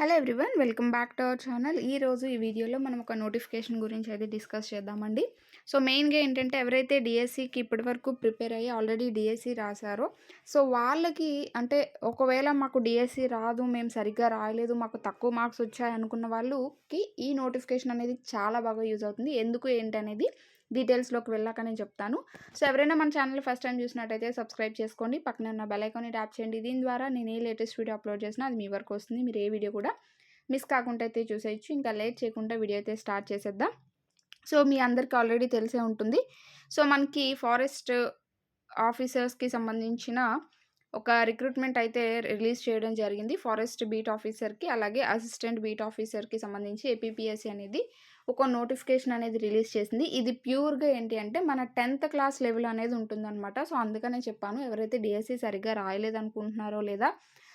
Hello everyone welcome back to our channel. ఈరోజు ఈ వీడియోలో మనం ఒక నోటిఫికేషన్ గురించి అయితే డిస్కస్ చేద్దామండి. సో మెయిన్గా ఏంటంటే ఎవరైతే డిఎస్సికి ఇప్పటి వరకు ప్రిపేర్ అయ్యి ఆల్రెడీ డిఎస్సి రాశారో సో వాళ్ళకి అంటే ఒకవేళ మాకు డిఎస్సి రాదు మేము సరిగ్గా రాయలేదు మాకు తక్కువ మార్క్స్ వచ్చాయి అనుకున్న వాళ్ళకి ఈ నోటిఫికేషన్ అనేది చాలా బాగా యూజ్ అవుతుంది. ఎందుకు ఏంటి అనేది డీటెయిల్స్లోకి వెళ్ళాక నేను చెప్తాను. సో ఎవరైనా మన ఛానల్ ఫస్ట్ టైం చూసినట్టయితే సబ్స్క్రైబ్ చేసుకోండి. పక్కన ఉన్న బెల్ ట్యాప్ చేయండి. దీని ద్వారా నేను ఏ లేటెస్ట్ వీడియో అప్లోడ్ చేసినా అది మీ వరకు వస్తుంది. మీరు ఏ వీడియో కూడా మిస్ కాకుండా అయితే చూసేయచ్చు. ఇంకా లేట్ చేయకుండా వీడియో అయితే స్టార్ట్ చేసేద్దాం. సో మీ అందరికీ ఆల్రెడీ తెలిసే ఉంటుంది. సో మనకి ఫారెస్ట్ ఆఫీసర్స్కి సంబంధించిన ఒక రిక్రూట్మెంట్ అయితే రిలీజ్ చేయడం జరిగింది. ఫారెస్ట్ బీట్ ఆఫీసర్కి అలాగే అసిస్టెంట్ బీట్ ఆఫీసర్కి సంబంధించి ఏపీపీఎస్సీ అనేది ఒక నోటిఫికేషన్ అనేది రిలీజ్ చేసింది. ఇది ప్యూర్గా ఏంటి అంటే మన టెన్త్ క్లాస్ లెవెల్ అనేది ఉంటుందన్నమాట. సో అందుకనే చెప్పాను. ఎవరైతే డిఎస్సి సరిగ్గా రాయలేదనుకుంటున్నారో లేదా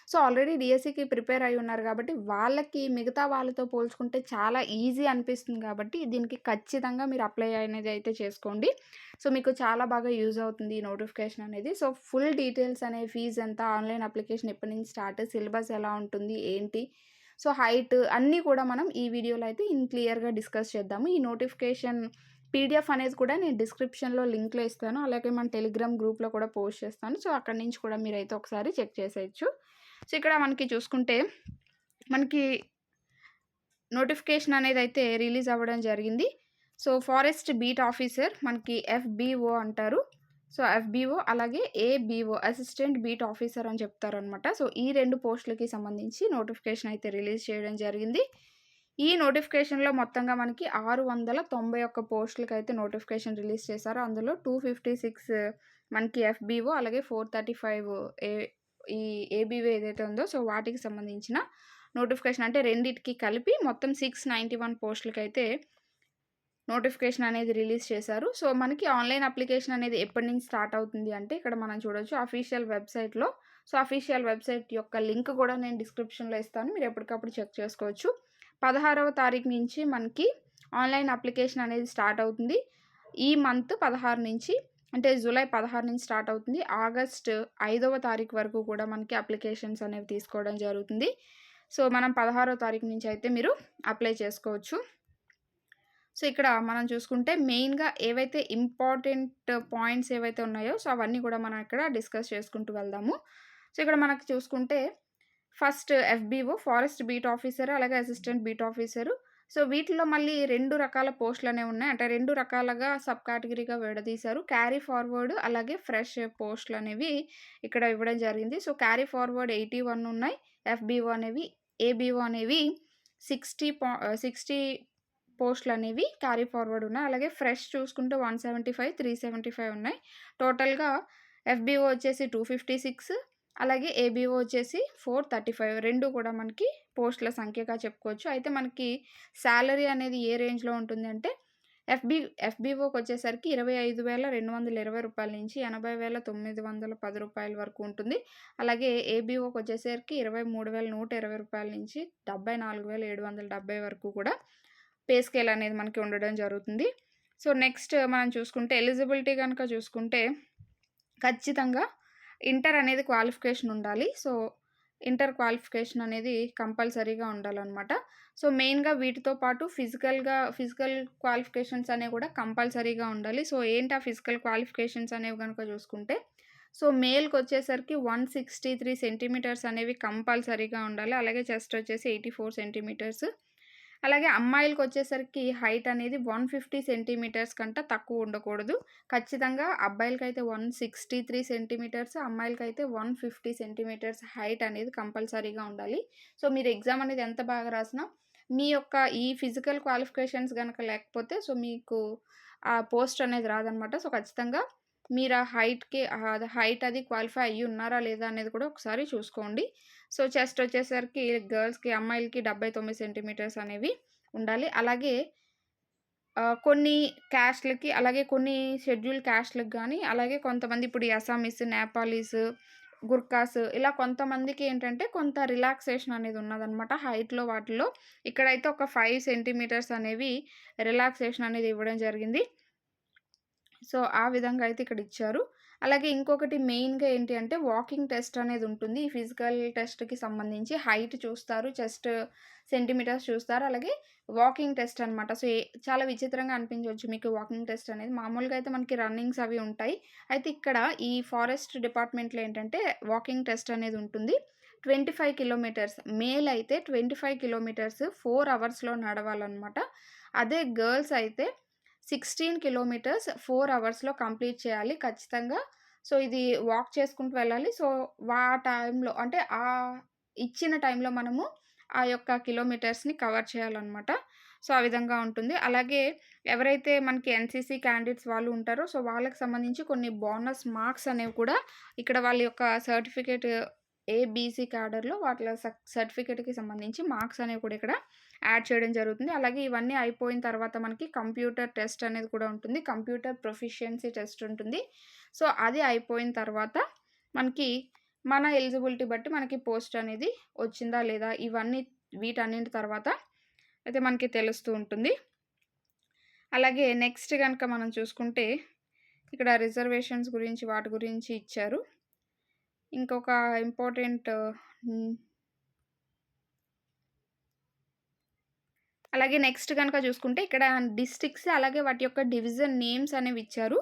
సో ఆల్రెడీ డిఎస్సికి ప్రిపేర్ అయి ఉన్నారు కాబట్టి వాళ్ళకి మిగతా వాళ్ళతో పోల్చుకుంటే చాలా ఈజీ అనిపిస్తుంది కాబట్టి దీనికి ఖచ్చితంగా మీరు అప్లై అనేది అయితే చేసుకోండి. సో మీకు చాలా బాగా యూజ్ అవుతుంది ఈ నోటిఫికేషన్ అనేది. సో ఫుల్ డీటెయిల్స్ అనే ఫీజు ఎంత ఆన్లైన్ అప్లికేషన్ ఎప్పటి నుంచి స్టార్ట్ సిలబస్ ఎలా ఉంటుంది ఏంటి సో హైట్ అన్నీ కూడా మనం ఈ వీడియోలో అయితే ఇన్ క్లియర్గా డిస్కస్ చేద్దాము. ఈ నోటిఫికేషన్ పీడిఎఫ్ అనేది కూడా నేను డిస్క్రిప్షన్లో లింక్లో ఇస్తాను. అలాగే మన టెలిగ్రామ్ గ్రూప్లో కూడా పోస్ట్ చేస్తాను. సో అక్కడి నుంచి కూడా మీరు అయితే ఒకసారి చెక్ చేసేయచ్చు. సో ఇక్కడ మనకి చూసుకుంటే మనకి నోటిఫికేషన్ అనేది అయితే రిలీజ్ అవ్వడం జరిగింది. సో ఫారెస్ట్ బీట్ ఆఫీసర్ మనకి ఎఫ్బిఓ అంటారు. సో ఎఫ్బీఓ అలాగే ఏబీఓ అసిస్టెంట్ బీట్ ఆఫీసర్ అని చెప్తారనమాట సో ఈ రెండు పోస్టులకి సంబంధించి నోటిఫికేషన్ అయితే రిలీజ్ చేయడం జరిగింది. ఈ నోటిఫికేషన్లో మొత్తంగా మనకి ఆరు వందల తొంభై ఒక్క పోస్టులకి అయితే నోటిఫికేషన్ రిలీజ్ చేశారు. అందులో టూ ఫిఫ్టీ సిక్స్ మనకి ఎఫ్బీఓ అలాగే ఫోర్ థర్టీ ఫైవ్ ఏ ఈ ఏబీఓ ఏదైతే ఉందో సో వాటికి సంబంధించిన నోటిఫికేషన్ అంటే రెండింటికి కలిపి మొత్తం సిక్స్ నైంటీ వన్ పోస్టులకి అయితే నోటిఫికేషన్ అనేది రిలీజ్ చేశారు. సో మనకి ఆన్లైన్ అప్లికేషన్ అనేది ఎప్పటి నుంచి స్టార్ట్ అవుతుంది అంటే ఇక్కడ మనం చూడొచ్చు. అఫీషియల్ వెబ్సైట్లో సో అఫీషియల్ వెబ్సైట్ యొక్క లింక్ కూడా నేను డిస్క్రిప్షన్లో ఇస్తాను. మీరు ఎప్పటికప్పుడు చెక్ చేసుకోవచ్చు. పదహారవ తారీఖు నుంచి మనకి ఆన్లైన్ అప్లికేషన్ అనేది స్టార్ట్ అవుతుంది. ఈ మంత్ పదహారు నుంచి అంటే జూలై పదహారు నుంచి స్టార్ట్ అవుతుంది. ఆగస్ట్ ఐదవ తారీఖు వరకు కూడా మనకి అప్లికేషన్స్ అనేవి తీసుకోవడం జరుగుతుంది. సో మనం పదహారో తారీఖు నుంచి అయితే మీరు అప్లై చేసుకోవచ్చు. సో ఇక్కడ మనం చూసుకుంటే మెయిన్గా ఏవైతే ఇంపార్టెంట్ పాయింట్స్ ఏవైతే ఉన్నాయో సో అవన్నీ కూడా మనం ఇక్కడ డిస్కస్ చేసుకుంటూ వెళ్దాము. సో ఇక్కడ మనకి చూసుకుంటే first FBO forest beat officer అలాగే అసిస్టెంట్ బీట్ ఆఫీసరు. సో వీటిలో మళ్ళీ రెండు రకాల పోస్టులు అనేవి ఉన్నాయి. అంటే రెండు రకాలుగా సబ్ కేటగిరీగా విడదీశారు. క్యారీ ఫార్వర్డ్ అలాగే ఫ్రెష్ పోస్టులు అనేవి ఇక్కడ ఇవ్వడం జరిగింది. So carry forward eighty one ఉన్నాయి. ఎఫ్బీఓ అనేవి ఏబీఓ అనేవి సిక్స్టీ పా సిక్స్టీ పోస్టులు అనేవి క్యారీ ఫార్వర్డ్ ఉన్నాయి. అలాగే ఫ్రెష్ చూసుకుంటే one seventy five three seventy five ఉన్నాయి. టోటల్గా ఎఫ్బిఓ వచ్చేసి టూ ఫిఫ్టీ సిక్స్ అలాగే ఏబిఓ వచ్చేసి ఫోర్ థర్టీ ఫైవ్ రెండు కూడా మనకి పోస్టుల సంఖ్యగా చెప్పుకోవచ్చు. అయితే మనకి శాలరీ అనేది ఏ రేంజ్లో ఉంటుంది అంటే ఎఫ్బి ఎఫ్బిఓకి వచ్చేసరికి ఇరవై ఐదు వేల రెండు వందల ఇరవై రూపాయల నుంచి ఎనభై వేల తొమ్మిది వందల పది రూపాయల వరకు ఉంటుంది. అలాగే ఏబిఓకి వచ్చేసరికి ఇరవై మూడు వేల నూట ఇరవై రూపాయల నుంచి డెబ్బై నాలుగు వేల ఏడు వందల డెబ్బై వరకు కూడా పే స్కేల్ అనేది మనకి ఉండడం జరుగుతుంది. సో నెక్స్ట్ మనం చూసుకుంటే ఎలిజిబిలిటీ కనుక చూసుకుంటే ఖచ్చితంగా ఇంటర్ అనేది క్వాలిఫికేషన్ ఉండాలి. సో ఇంటర్ క్వాలిఫికేషన్ అనేది కంపల్సరీగా ఉండాలన్నమాట. సో మెయిన్గా వీటితో పాటు ఫిజికల్గా ఫిజికల్ క్వాలిఫికేషన్స్ అనేవి కూడా కంపల్సరీగా ఉండాలి. సో ఏంటి ఆ ఫిజికల్ క్వాలిఫికేషన్స్ అనేవి కనుక చూసుకుంటే సో మేల్కి వచ్చేసరికి వన్ సిక్స్టీ త్రీ సెంటీమీటర్స్ అనేవి కంపల్సరీగా ఉండాలి. అలాగే చెస్ట్ వచ్చేసి ఎయిటీ ఫోర్ సెంటీమీటర్స్. అలాగే అమ్మాయిలకు వచ్చేసరికి హైట్ అనేది వన్ ఫిఫ్టీ సెంటీమీటర్స్ కంటే తక్కువ ఉండకూడదు. ఖచ్చితంగా అబ్బాయిలకైతే వన్ సిక్స్టీ త్రీ సెంటీమీటర్స్ అమ్మాయిలకైతే వన్ ఫిఫ్టీ సెంటీమీటర్స్ హైట్ అనేది కంపల్సరీగా ఉండాలి. సో మీరు ఎగ్జామ్ అనేది ఎంత బాగా రాసినా మీ యొక్క ఈ ఫిజికల్ క్వాలిఫికేషన్స్ కనుక లేకపోతే సో మీకు ఆ పోస్ట్ అనేది రాదనమాట. సో ఖచ్చితంగా మీరు ఆ హైట్కి హైట్ అది క్వాలిఫై అయ్యి ఉన్నారా లేదా అనేది కూడా ఒకసారి చూసుకోండి. సో చెస్ట్ వచ్చేసరికి గర్ల్స్కి అమ్మాయిలకి డెబ్బై తొమ్మిది సెంటీమీటర్స్ అనేవి ఉండాలి. అలాగే కొన్ని క్యాస్ట్లకి అలాగే కొన్ని షెడ్యూల్ క్యాస్ట్లకు కానీ అలాగే కొంతమంది ఇప్పుడు అసామీస్ నేపాలీస్ గుర్కాస్ ఇలా కొంతమందికి ఏంటంటే కొంత రిలాక్సేషన్ అనేది ఉన్నదనమాట హైట్లో వాటిలో. ఇక్కడైతే ఒక ఫైవ్ సెంటీమీటర్స్ అనేవి రిలాక్సేషన్ అనేది ఇవ్వడం జరిగింది. సో ఆ విధంగా అయితే ఇక్కడ ఇచ్చారు అలాగే ఇంకొకటి మెయిన్‌గా ఏంటి అంటే వాకింగ్ టెస్ట్ అనేది ఉంటుంది. ఈ ఫిజికల్ టెస్ట్‌కి సంబంధించి హైట్ చూస్తారు. చెస్ట్ సెంటీమీటర్స్ చూస్తారు. అలాగే వాకింగ్ టెస్ట్ అనమాట. సో, ఏ చాలా విచిత్రంగా అనిపించవచ్చు మీకు వాకింగ్ టెస్ట్ అనేది. మామూలుగా అయితే మనకి రన్నింగ్స్ అవి ఉంటాయి. అయితే ఇక్కడ ఈ ఫారెస్ట్ డిపార్ట్మెంట్‌లో ఏంటంటే వాకింగ్ టెస్ట్ అనేది ఉంటుంది. 25 కిలోమీటర్స్ మేల్ అయితే 25 కిలోమీటర్స్ ఫోర్ అవర్స్‌లో నడవాలనమాట. అదే గర్ల్స్ అయితే 16 కిలోమీటర్స్ ఫోర్ అవర్స్‌లో కంప్లీట్ చేయాలి ఖచ్చితంగా. సో, ఇది వాక్ చేసుకుంటూ వెళ్ళాలి. సో, ఆ టైంలో అంటే ఆ ఇచ్చిన టైంలో మనము ఆ యొక్క కిలోమీటర్స్‌ని కవర్ చేయాలనమాట. సో, ఆ విధంగా ఉంటుంది. అలాగే ఎవరైతే మనకి ఎన్‌సీసీ క్యాండిడేట్స్ వాళ్ళు ఉంటారో సో, వాళ్ళకి సంబంధించి కొన్ని బోనస్ మార్క్స్ అనేవి కూడా ఇక్కడ వాళ్ళ యొక్క సర్టిఫికేట్ ఏబీసీ క్యాడర్‌లో వాటి సక్ సర్టిఫికేట్‌కి సంబంధించి మార్క్స్ అనేవి కూడా ఇక్కడ యాడ్ చేయడం జరుగుతుంది. అలాగే ఇవన్నీ అయిపోయిన తర్వాత మనకి కంప్యూటర్ టెస్ట్ అనేది కూడా ఉంటుంది. కంప్యూటర్ ప్రొఫిషియన్సీ టెస్ట్ ఉంటుంది. సో, అది అయిపోయిన తర్వాత మనకి మన ఎలిజిబిలిటీ బట్టి మనకి పోస్ట్ అనేది వచ్చిందా లేదా ఇవన్నీ వీటన్నింటి తర్వాత అయితే మనకి తెలుస్తూ ఉంటుంది. అలాగే నెక్స్ట్ కనుక మనం చూసుకుంటే ఇక్కడ రిజర్వేషన్స్ గురించి వాటి గురించి ఇచ్చారు. ఇంకొక ఇంపార్టెంట్ అలాగే నెక్స్ట్ కనుక చూసుకుంటే ఇక్కడ డిస్ట్రిక్ట్స్ అలాగే వాటి యొక్క డివిజన్ నేమ్స్ అనేవి ఇచ్చారు.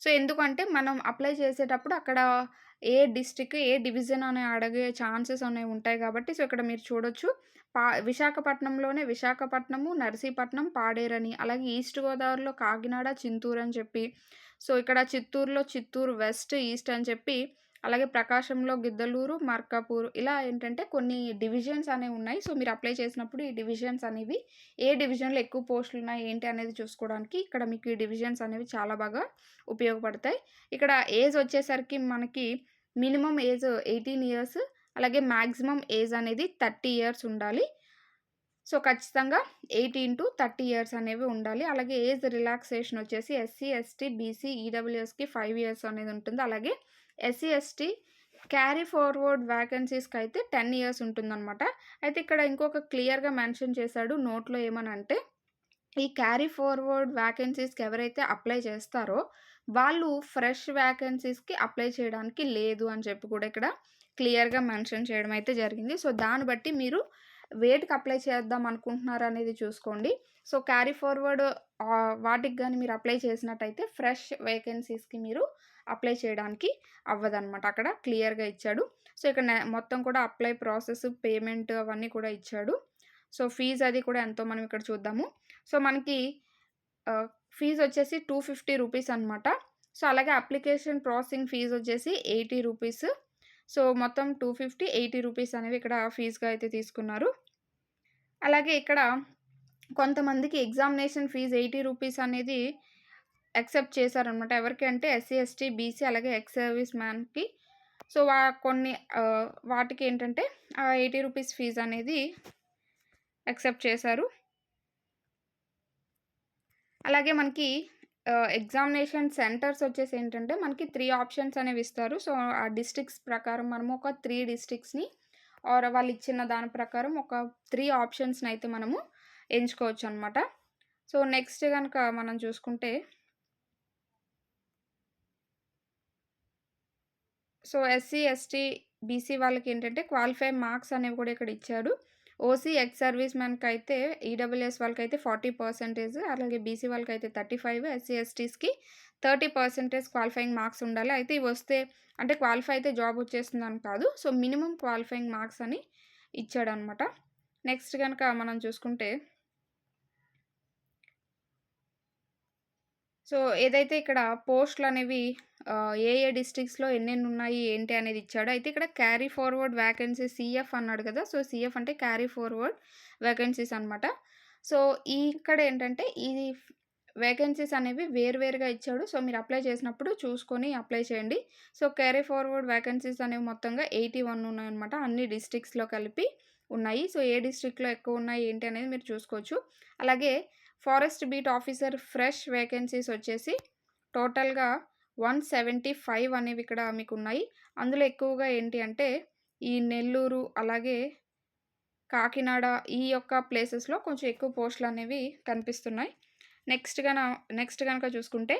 సో, ఎందుకంటే మనం అప్లై చేసేటప్పుడు అక్కడ ఏ డిస్టిక్ ఏ డివిజన్ అని అడిగే ఛాన్సెస్ అనేవి ఉంటాయి కాబట్టి సో, ఇక్కడ మీరు చూడొచ్చు. పా విశాఖపట్నంలోనే విశాఖపట్నము, నర్సీపట్నం, పాడేరని అలాగే ఈస్ట్ గోదావరిలో కాకినాడ, చింతూరు అని చెప్పి సో, ఇక్కడ చిత్తూరులో చిత్తూరు వెస్ట్, ఈస్ట్ అని చెప్పి అలాగే ప్రకాశంలో గిద్దలూరు, మార్కాపూర్ ఇలా ఏంటంటే కొన్ని డివిజన్స్ అనేవి ఉన్నాయి. సో, మీరు అప్లై చేసినప్పుడు ఈ డివిజన్స్ అనేవి ఏ డివిజన్‌లో ఎక్కువ పోస్టులు ఉన్నాయి ఏంటి అనేది చూసుకోవడానికి ఇక్కడ మీకు ఈ డివిజన్స్ అనేవి చాలా బాగా ఉపయోగపడతాయి. ఇక్కడ ఏజ్ వచ్చేసరికి మనకి మినిమం ఏజ్ 18 ఇయర్స్ అలాగే మ్యాక్సిమం ఏజ్ అనేది 30 ఇయర్స్ ఉండాలి. సో, ఖచ్చితంగా 18-30 ఇయర్స్ అనేవి ఉండాలి. అలాగే ఏజ్ రిలాక్సేషన్ వచ్చేసి ఎస్సీ, ఎస్టీ, బీసీ, ఈడబ్ల్యూఎస్‌కి ఫైవ్ ఇయర్స్ అనేది ఉంటుంది. అలాగే ఎస్సీ, ఎస్టీ క్యారీ ఫార్వర్డ్ వేకెన్సీస్‌కి అయితే 10 ఇయర్స్ ఉంటుందనమాట. అయితే ఇక్కడ ఇంకొక క్లియర్‌గా మెన్షన్ చేశాడు నోట్‌లో ఏమనంటే ఈ క్యారీ ఫార్వర్డ్ వేకెన్సీస్‌కి ఎవరైతే అప్లై చేస్తారో వాళ్ళు ఫ్రెష్ వేకెన్సీస్‌కి అప్లై చేయడానికి లేదు అని చెప్పి కూడా ఇక్కడ క్లియర్‌గా మెన్షన్ చేయడం అయితే జరిగింది. సో, దాన్ని బట్టి మీరు వేటికి అప్లై చేద్దాం అనుకుంటున్నారు అనేది చూసుకోండి. సో, క్యారీ ఫార్వర్డ్ వాటికి కానీ మీరు అప్లై చేసినట్టయితే ఫ్రెష్ వేకెన్సీస్‌కి మీరు అప్లై చేయడానికి అవ్వదనమాట. అక్కడ క్లియర్‌గా ఇచ్చాడు. సో, ఇక్కడ మొత్తం కూడా అప్లై ప్రాసెస్, పేమెంట్ అవన్నీ కూడా ఇచ్చాడు. సో, ఫీజు అది కూడా ఎంతో మనం ఇక్కడ చూద్దాము. సో, మనకి ఫీజు వచ్చేసి టూ ఫిఫ్టీ రూపీస్ అనమాట. సో, అలాగే అప్లికేషన్ ప్రాసెసింగ్ ఫీజ్ వచ్చేసి 80 రూపీస్. సో, మొత్తం 250, 80 రూపీస్ అనేవి ఇక్కడ ఫీజుగా అయితే తీసుకున్నారు. అలాగే ఇక్కడ కొంతమందికి ఎగ్జామినేషన్ ఫీజ్ 80 రూపీస్ అనేది యాక్సెప్ట్ చేశారనమాట. ఎవరికి అంటే ఎస్సీ, ఎస్టీ, బీసీ అలాగే ఎక్స్ సర్వీస్ మ్యాన్‌కి. సో, వా కొన్ని వాటికి ఏంటంటే ఆ 80 రూపీస్ ఫీజ్ అనేది యాక్సెప్ట్ చేశారు. అలాగే మనకి ఎగ్జామినేషన్ సెంటర్స్ వచ్చేసి ఏంటంటే మనకి త్రీ ఆప్షన్స్ అనేవి ఇస్తారు. సో, ఆ డిస్ట్రిక్ట్స్ ప్రకారం మనము ఒక త్రీ డిస్ట్రిక్ట్స్‌ని ఆర్ వాళ్ళు ఇచ్చిన దాని ప్రకారం ఒక త్రీ ఆప్షన్స్‌ని అయితే మనము ఎంచుకోవచ్చు అనమాట సో, నెక్స్ట్ కనుక మనం చూసుకుంటే సో, ఎస్సీ, ఎస్టీ, బీసీ వాళ్ళకి ఏంటంటే క్వాలిఫై మార్క్స్ అనేవి కూడా ఇక్కడ ఇచ్చాడు. ఓసీ, ఎక్స్ సర్వీస్ మ్యాన్‌కైతే ఈడబ్ల్యూఎస్ వాళ్ళకి అయితే ఫార్టీ పర్సెంటేజ్ అలాగే బీసీ వాళ్ళకి అయితే థర్టీ ఫైవ్ ఎస్సీ, ఎస్టీస్‌కి 30% క్వాలిఫైయింగ్ మార్క్స్ ఉండాలి. అయితే ఇవి వస్తే అంటే క్వాలిఫై అయితే జాబ్ వచ్చేస్తుందని కాదు. సో, మినిమం క్వాలిఫైయింగ్ మార్క్స్ అని ఇచ్చాడనమాట. నెక్స్ట్ కనుక మనం చూసుకుంటే సో, ఏదైతే ఇక్కడ పోస్టులు అనేవి ఏ ఏ డిస్ట్రిక్ట్స్‌లో ఎన్నెన్నున్నాయి ఏంటి అనేది ఇచ్చాడో అయితే ఇక్కడ క్యారీ ఫార్వర్డ్ వేకెన్సీ సీఎఫ్ అన్నాడు కదా! సో, సీఎఫ్ అంటే క్యారీ ఫార్వర్డ్ వేకెన్సీస్ అనమాట. సో, ఇక్కడ ఏంటంటే ఈ వేకెన్సీస్ అనేవి వేరువేరుగా ఇచ్చాడు. సో, మీరు అప్లై చేసినప్పుడు చూసుకొని అప్లై చేయండి. సో, క్యారీ ఫార్వర్డ్ వేకెన్సీస్ అనేవి మొత్తంగా 81 ఉన్నాయన్నమాట. అన్ని డిస్ట్రిక్ట్స్‌లో కలిపి ఉన్నాయి. సో, ఏ డిస్ట్రిక్ట్‌లో ఎక్కువ ఉన్నాయి ఏంటి అనేది మీరు చూసుకోవచ్చు. అలాగే forest beat officer fresh vacancies వచ్చేసి టోటల్‌గా 175 అనేవి ఇక్కడ మీకు ఉన్నాయి అందులో ఎక్కువగా ఏంటి అంటే ఈ నెల్లూరు అలాగే కాకినాడ ఈ యొక్క ప్లేసెస్‌లో కొంచెం ఎక్కువ పోస్టులనేవి కనిపిస్తున్నాయి. నెక్స్ట్ కన నెక్స్ట్ కనుక చూసుకుంటే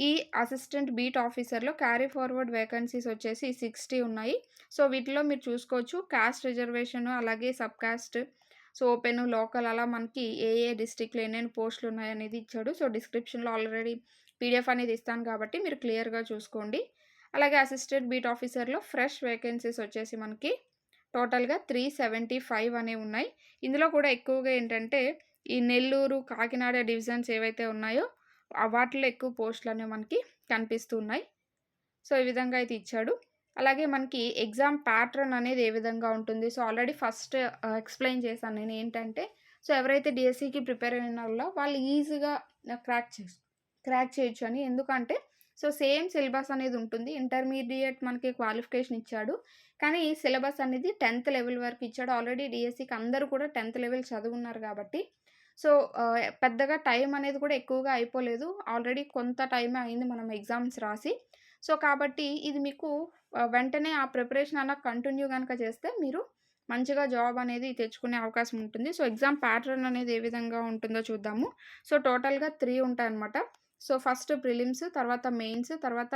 ఈ అసిస్టెంట్ బీట్ ఆఫీసర్‌లో క్యారీ ఫార్వర్డ్ వేకెన్సీస్ వచ్చేసి 60 ఉన్నాయి. సో, వీటిలో మీరు చూసుకోవచ్చు క్యాస్ట్ రిజర్వేషన్ అలాగే sub caste so, open, local అలా మనకి ఏ ఏ డిస్ట్రిక్ట్‌లో ఎన్నెన్ని పోస్టులు ఉన్నాయనేది ఇచ్చాడు. సో, డిస్క్రిప్షన్‌లో ఆల్రెడీ పీడిఎఫ్ అనేది ఇస్తాను కాబట్టి మీరు క్లియర్‌గా చూసుకోండి. అలాగే అసిస్టెంట్ బీట్ ఆఫీసర్‌లో ఫ్రెష్ వేకెన్సీస్ వచ్చేసి మనకి టోటల్‌గా 375 అనేవి ఉన్నాయి. ఇందులో కూడా ఎక్కువగా ఏంటంటే ఈ నెల్లూరు, కాకినాడ డివిజన్స్ ఏవైతే ఉన్నాయో వాటిలో ఎక్కువ పోస్టులనేవి మనకి కనిపిస్తున్నాయి సో, ఈ విధంగా అయితే ఇచ్చాడు. అలాగే మనకి ఎగ్జామ్ ప్యాటర్న్ అనేది ఏ విధంగా ఉంటుంది. సో, ఆల్రెడీ ఫస్ట్ ఎక్స్‌ప్లెయిన్ చేశాను నేను ఏంటంటే సో, ఎవరైతే డిఎస్సికి ప్రిపేర్ అయిన వాళ్ళో వాళ్ళు ఈజీగా క్రాక్ చేసి క్రాక్ చేయొచ్చు అని. ఎందుకంటే సో, సేమ్ సిలబస్ అనేది ఉంటుంది. ఇంటర్మీడియట్ మనకి క్వాలిఫికేషన్ ఇచ్చాడు. కానీ సిలబస్ అనేది 10థ్ లెవెల్ వరకు ఇచ్చాడు. ఆల్రెడీ డిఎస్సికి అందరూ కూడా 10థ్ లెవెల్ చదువున్నారు కాబట్టి సో, పెద్దగా టైం అనేది కూడా ఎక్కువగా అయిపోలేదు. ఆల్రెడీ కొంత టైమే అయింది మనం ఎగ్జామ్స్ రాసి. సో, కాబట్టి ఇది మీకు వెంటనే ఆ ప్రిపరేషన్ అలా కంటిన్యూ కనుక చేస్తే మీరు మంచిగా జాబ్ అనేది తెచ్చుకునే అవకాశం ఉంటుంది. సో, ఎగ్జామ్ ప్యాటర్న్ అనేది ఏ విధంగా ఉంటుందో చూద్దాము. సో, టోటల్‌గా 3 ఉంటాయన్నమాట. సో, ఫస్ట్ ప్రిలిమ్స్, తర్వాత మెయిన్స్, తర్వాత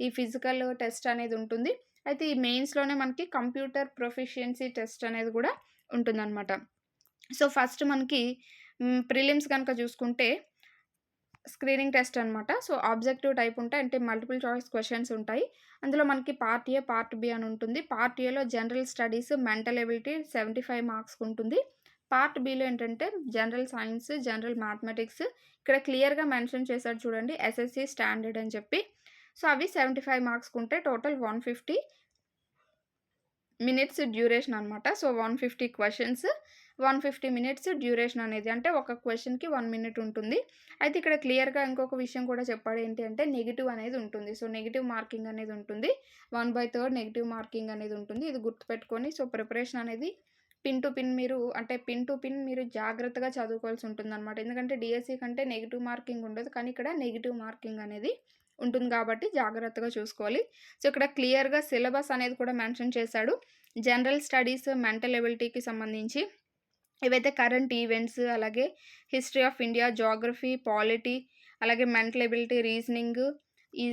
ఈ ఫిజికల్ టెస్ట్ అనేది ఉంటుంది. అయితే ఈ మెయిన్స్‌లోనే మనకి కంప్యూటర్ ప్రొఫిషియన్సీ టెస్ట్ అనేది కూడా ఉంటుందన్నమాట. సో, ఫస్ట్ మనకి ప్రిలిమ్స్ కనుక చూసుకుంటే స్క్రీనింగ్ టెస్ట్ అనమాట. సో, ఆబ్జెక్టివ్ టైప్ ఉంటాయి. అంటే మల్టిపుల్ చాయిస్ క్వశ్చన్స్ ఉంటాయి. అందులో మనకి పార్ట్ ఏ, పార్ట్ బి అని ఉంటుంది. పార్ట్ ఏలో జనరల్ స్టడీస్, మెంటల్ ఎబిలిటీ 75 మార్క్స్‌కి ఉంటుంది. పార్ట్ బిలో ఏంటంటే జనరల్ సైన్స్, జనరల్ మ్యాథమెటిక్స్ ఇక్కడ క్లియర్‌గా మెన్షన్ చేశారు చూడండి ఎస్ఎస్‌సి స్టాండర్డ్ అని చెప్పి. సో, అవి 75 మార్క్స్‌కి ఉంటే టోటల్ 150 మినిట్స్ డ్యూరేషన్ అనమాట. So, one fifty questions one fifty minutes duration అనేది. అంటే ఒక క్వశ్చన్కి వన్ మినిట్ ఉంటుంది. అయితే ఇక్కడ క్లియర్‌గా ఇంకొక విషయం కూడా చెప్పాడు ఏంటి అంటే నెగిటివ్ అనేది ఉంటుంది. సో, నెగిటివ్ మార్కింగ్ అనేది ఉంటుంది. 1/3 నెగెటివ్ మార్కింగ్ అనేది ఉంటుంది. ఇది గుర్తుపెట్టుకొని సో, ప్రిపరేషన్ అనేది పిన్ టు పిన్ మీరు అంటే పిన్ టు పిన్ మీరు జాగ్రత్తగా చదువుకోవాల్సి ఉంటుందన్నమాట. ఎందుకంటే డిఎస్సి కంటే నెగిటివ్ మార్కింగ్ ఉండదు. కానీ ఇక్కడ నెగిటివ్ మార్కింగ్ అనేది ఉంటుంది కాబట్టి జాగ్రత్తగా చూసుకోవాలి. సో, ఇక్కడ క్లియర్‌గా సిలబస్ అనేది కూడా మెన్షన్ చేశాడు. జనరల్ స్టడీస్, మెంటల్ ఎబిలిటీకి సంబంధించి ఏవైతే కరెంట్ ఈవెంట్స్, అలాగే history of India, geography polity, అలాగే మెంటల్ ఎబిలిటీ, రీజనింగ్, ఈ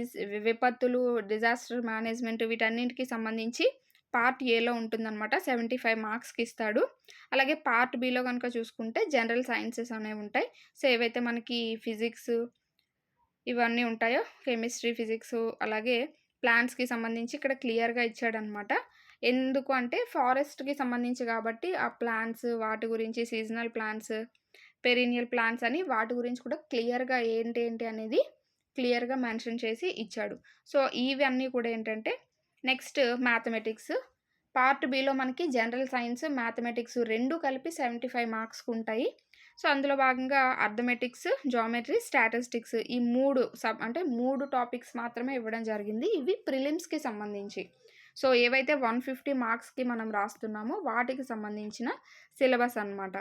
విపత్తులు, డిజాస్టర్ మేనేజ్మెంట్ వీటన్నింటికి సంబంధించి పార్ట్ ఏలో ఉంటుందన్నమాట. 75 మార్క్స్‌కి ఇస్తాడు. అలాగే పార్ట్ బిలో కనుక చూసుకుంటే జనరల్ సైన్సెస్ అనేవి ఉంటాయి. సో, ఏవైతే మనకి ఫిజిక్స్ ఇవన్నీ ఉంటాయో కెమిస్ట్రీ, ఫిజిక్స్ అలాగే ప్లాంట్స్‌కి సంబంధించి ఇక్కడ క్లియర్‌గా ఇచ్చాడనమాట. ఎందుకు అంటే ఫారెస్ట్‌కి సంబంధించి కాబట్టి ఆ ప్లాంట్స్ వాటి గురించి సీజనల్ ప్లాంట్స్, పెరీనియల్ ప్లాంట్స్ అని వాటి గురించి కూడా క్లియర్‌గా ఏంటి ఏంటి అనేది క్లియర్‌గా మెన్షన్ చేసి ఇచ్చాడు. సో, ఇవన్నీ కూడా ఏంటంటే నెక్స్ట్ మ్యాథమెటిక్స్. పార్ట్ బిలో మనకి జనరల్ సైన్స్, మ్యాథమెటిక్స్ రెండు కలిపి 75 మార్క్స్‌కి ఉంటాయి. సో, అందులో భాగంగా అర్థమెటిక్స్, జామెట్రీ స్టాటిస్టిక్స్ ఈ మూడు సబ్ అంటే మూడు టాపిక్స్ మాత్రమే ఇవ్వడం జరిగింది. ఇవి ప్రిలిమ్స్‌కి సంబంధించి. సో, ఏవైతే 150 మార్క్స్‌కి మనం రాస్తున్నామో వాటికి సంబంధించిన సిలబస్ అనమాట.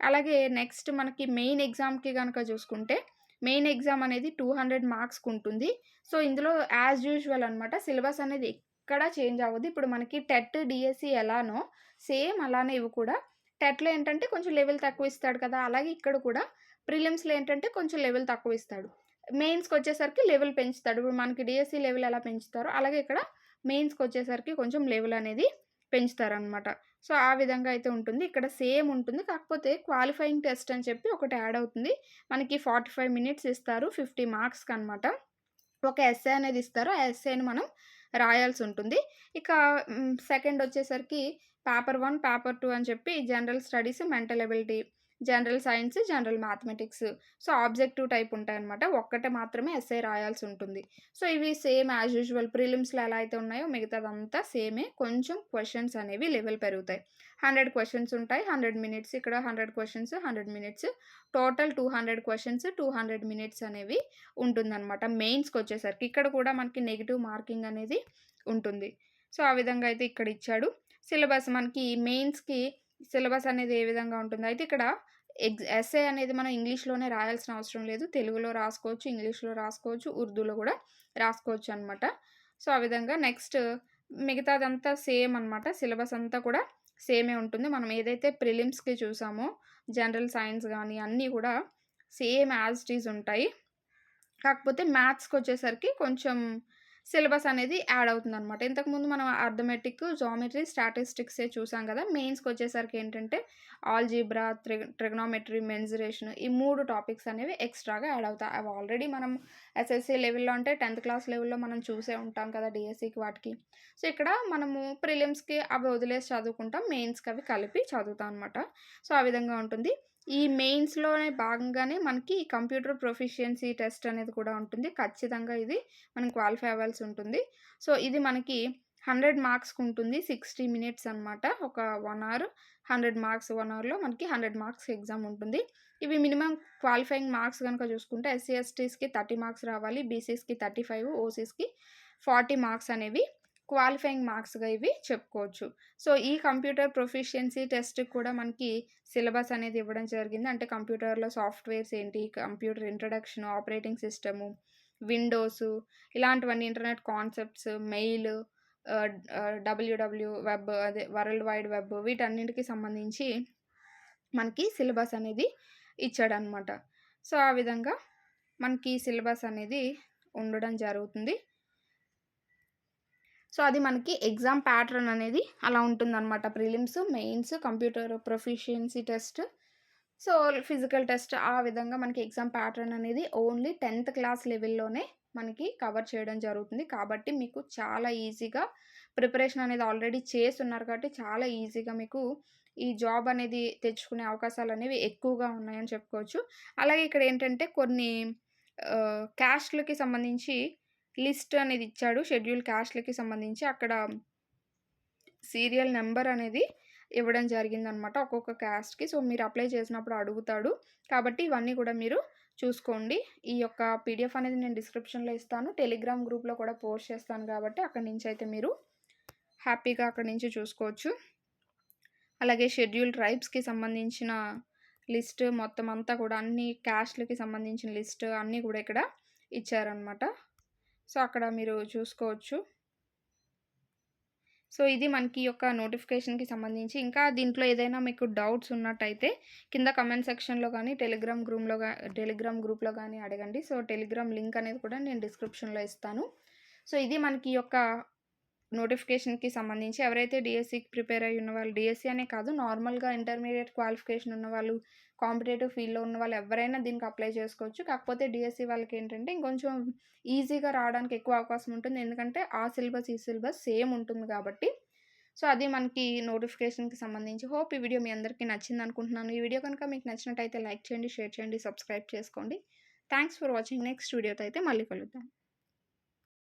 అలాగే నెక్స్ట్ మనకి మెయిన్ ఎగ్జామ్‌కి కనుక చూసుకుంటే మెయిన్ ఎగ్జామ్ అనేది 200 మార్క్స్‌కి ఉంటుంది. సో, ఇందులో యాజ్ యూజువల్ అనమాట. సిలబస్ అనేది ఎక్కడ చేంజ్ అవ్వదు. ఇప్పుడు మనకి టెట్, డిఎస్సి ఎలానో సేమ్ అలానే ఇవి కూడా. టెట్‌లో ఏంటంటే కొంచెం లెవెల్ తక్కువ ఇస్తాడు కదా! అలాగే ఇక్కడ కూడా ప్రిలిమ్స్‌లో ఏంటంటే కొంచెం లెవెల్ తక్కువ ఇస్తాడు. మెయిన్స్కి వచ్చేసరికి లెవెల్ పెంచుతాడు. ఇప్పుడు మనకి డిఎస్సి లెవెల్ ఎలా పెంచుతారో అలాగే ఇక్కడ మెయిన్స్కి వచ్చేసరికి కొంచెం లెవెల్ అనేది పెంచుతారనమాట. సో, ఆ విధంగా అయితే ఉంటుంది. ఇక్కడ సేమ్ ఉంటుంది. కాకపోతే క్వాలిఫైయింగ్ టెస్ట్ అని చెప్పి ఒకటి యాడ్ అవుతుంది. మనకి 45 మినిట్స్ ఇస్తారు. 50 మార్క్స్‌కి అనమాట. ఒక ఎస్ఏ అనేది ఇస్తారు. ఆ ఎస్ఏని మనం రాయాల్సి ఉంటుంది. ఇక సెకండ్ వచ్చేసరికి పేపర్ వన్ పేపర్ టూ అని చెప్పి general studies, mental ability, general science, general mathematics so, objective type ఉంటాయన్నమాట. ఒక్కటే మాత్రమే ఎస్ఐ రాయాల్సి ఉంటుంది. సో, ఇవి సేమ్ యాజ్ యూజువల్ ప్రిలిమ్స్‌లో ఎలా అయితే ఉన్నాయో మిగతాదంతా సేమే. కొంచెం క్వశ్చన్స్ అనేవి లెవెల్ పెరుగుతాయి. హండ్రెడ్ క్వశ్చన్స్ ఉంటాయి. 100 మినిట్స్ ఇక్కడ hundred questions hundred minutes total two hundred questions two hundred minutes అనేవి ఉంటుందన్నమాట. మెయిన్స్‌కొచ్చేసరికి ఇక్కడ కూడా మనకి నెగిటివ్ మార్కింగ్ అనేది ఉంటుంది. సో, ఆ విధంగా అయితే ఇక్కడ ఇచ్చాడు. సిలబస్ మనకి మెయిన్స్‌కి సిలబస్ అనేది ఏ విధంగా ఉంటుందో అయితే ఇక్కడ ఎగ్జ్ ఎస్ఏ అనేది మనం ఇంగ్లీష్‌లోనే రాయాల్సిన అవసరం లేదు. తెలుగులో రాసుకోవచ్చు, ఇంగ్లీష్‌లో రాసుకోవచ్చు, ఉర్దూలో కూడా రాసుకోవచ్చు అనమాట. సో, ఆ విధంగా నెక్స్ట్ మిగతాదంతా సేమ్ అనమాట. సిలబస్ అంతా కూడా సేమే ఉంటుంది. మనం ఏదైతే ప్రిలిమ్స్‌కి చూసామో జనరల్ సైన్స్ కానీ అన్నీ కూడా సేమ్ యాజ్ ఇట్ ఈజ్ ఉంటాయి. కాకపోతే మ్యాథ్స్కి వచ్చేసరికి కొంచెం సిలబస్ అనేది యాడ్ అవుతుంది అనమాట ఇంతకుముందు మనం అర్థమెటిక్, జామెట్రీ, స్టాటిస్టిక్సే చూసాం మెయిన్స్కి వచ్చేసరికి ఏంటంటే ఆల్జీబ్రా, త్రి ట్రిగ్నోమెట్రీ మెన్జరేషన్ ఈ మూడు టాపిక్స్ అనేవి ఎక్స్‌ట్రాగా యాడ్ అవుతాయి. అవి ఆల్రెడీ మనం ఎస్ఎస్‌సీ లెవెల్‌లో అంటే 10థ్ క్లాస్ లెవెల్‌లో మనం చూసే ఉంటాం కదా! డీఎస్సీకి వాటికి. సో, ఇక్కడ మనము ప్రిలిమ్స్‌కి అవి వదిలేసి చదువుకుంటాం. మెయిన్స్‌కి అవి కలిపి చదువుతాం అనమాట. సో, ఆ విధంగా ఉంటుంది. ఈ మెయిన్స్‌లోనే భాగంగానే మనకి కంప్యూటర్ ప్రొఫిషియన్సీ టెస్ట్ అనేది కూడా ఉంటుంది. ఖచ్చితంగా ఇది మనం క్వాలిఫై అవ్వాల్సి ఉంటుంది. సో, ఇది మనకి హండ్రెడ్ మార్క్స్కి ఉంటుంది సిక్స్టీ మినిట్స్ అనమాట. ఒక వన్ అవర్ 100 మార్క్స్ వన్ అవర్‌లో మనకి 100 మార్క్స్ ఎగ్జామ్ ఉంటుంది. ఇవి మినిమం క్వాలిఫైయింగ్ మార్క్స్ కనుక చూసుకుంటే ఎస్సీ, ఎస్టీస్‌కి 30 మార్క్స్ రావాలి. బీసీస్‌కి 35, ఓసీస్‌కి 40 మార్క్స్ అనేవి క్వాలిఫైయింగ్ మార్క్స్‌గా ఇవి చెప్పుకోవచ్చు. సో, ఈ కంప్యూటర్ ప్రొఫిషియన్సీ టెస్ట్‌కి కూడా మనకి సిలబస్ అనేది ఇవ్వడం జరిగింది. అంటే కంప్యూటర్‌లో సాఫ్ట్‌వేర్స్ ఏంటి, computer introduction, operating system, windows ఇలాంటివన్నీ internet concepts, mail WW web అదే వరల్డ్ వైడ్ వెబ్ వీటన్నిటికి సంబంధించి మనకి సిలబస్ అనేది ఇచ్చాడనమాట. సో, ఆ విధంగా మనకి సిలబస్ అనేది ఉండడం జరుగుతుంది. సో, అది మనకి ఎగ్జామ్ ప్యాటర్న్ అనేది అలా ఉంటుందన్నమాట prelims, mains, computer proficiency test, so, physical test ఆ విధంగా మనకి ఎగ్జామ్ ప్యాటర్న్ అనేది ఓన్లీ 10థ్ క్లాస్ లెవెల్‌లోనే మనకి కవర్ చేయడం జరుగుతుంది. కాబట్టి మీకు చాలా ఈజీగా ప్రిపరేషన్ అనేది ఆల్రెడీ చేస్తున్నారు కాబట్టి చాలా ఈజీగా మీకు ఈ జాబ్ అనేది తెచ్చుకునే అవకాశాలు అనేవి ఎక్కువగా ఉన్నాయని చెప్పుకోవచ్చు. అలాగే ఇక్కడ ఏంటంటే కొన్ని క్యాస్ట్‌లకి సంబంధించి లిస్ట్ అనేది ఇచ్చాడు. షెడ్యూల్ క్యాస్ట్‌లకి సంబంధించి అక్కడ సీరియల్ నెంబర్ అనేది ఇవ్వడం జరిగిందనమాట ఒక్కొక్క క్యాస్ట్‌కి. సో, మీరు అప్లై చేసినప్పుడు అడుగుతాడు. కాబట్టి ఇవన్నీ కూడా మీరు చూసుకోండి. ఈ యొక్క పీడిఎఫ్ అనేది నేను డిస్క్రిప్షన్‌లో ఇస్తాను. టెలిగ్రామ్ గ్రూప్‌లో కూడా పోస్ట్ చేస్తాను కాబట్టి అక్కడి నుంచయితే మీరు హ్యాపీగా అక్కడి నుంచి చూసుకోవచ్చు. అలాగే షెడ్యూల్ ట్రైబ్స్‌కి సంబంధించిన లిస్ట్ మొత్తం అంతా కూడా అన్ని క్యాస్ట్‌లకి సంబంధించిన లిస్ట్ అన్నీ కూడా ఇక్కడ ఇచ్చారనమాట. సో, అక్కడ మీరు చూసుకోవచ్చు. సో, ఇది మనకి యొక్క నోటిఫికేషన్‌కి సంబంధించి ఇంకా దీంట్లో ఏదైనా మీకు డౌట్స్ ఉన్నట్టయితే కింద కమెంట్ సెక్షన్‌లో కానీ టెలిగ్రామ్ గ్రూమ్‌లో టెలిగ్రామ్ గ్రూప్‌లో కానీ అడగండి. సో, టెలిగ్రామ్ లింక్ అనేది కూడా నేను డిస్క్రిప్షన్‌లో ఇస్తాను. సో, ఇది మనకి యొక్క నోటిఫికేషన్‌కి సంబంధించి ఎవరైతే డిఎస్సికి ప్రిపేర్ అయ్యి ఉన్నవాళ్ళు డిఎస్సి అనే కాదు నార్మల్‌గా ఇంటర్మీడియట్ క్వాలిఫికేషన్ ఉన్నవాళ్ళు, కాంపిటేటివ్ ఫీల్డ్‌లో ఉన్నవాళ్ళు ఎవరైనా దీనికి అప్లై చేసుకోవచ్చు. కాకపోతే డీఎస్సీ వాళ్ళకేంటంటే ఇంకొంచెం ఈజీగా రావడానికి ఎక్కువ అవకాశం ఉంటుంది. ఎందుకంటే ఆ సిలబస్, ఈ సిలబస్ సేమ్ ఉంటుంది కాబట్టి. సో, అది మనకి నోటిఫికేషన్‌కి సంబంధించి. హోప్ ఈ వీడియో మీ అందరికీ నచ్చింది అనుకుంటున్నాను ఈ వీడియో కనుక మీకు నచ్చినట్టయితే లైక్ చేయండి, షేర్ చేయండి, సబ్స్క్రైబ్ చేసుకోండి. Thanks for watching. నెక్స్ట్ వీడియోతో అయితే మళ్ళీ కలుద్దాం.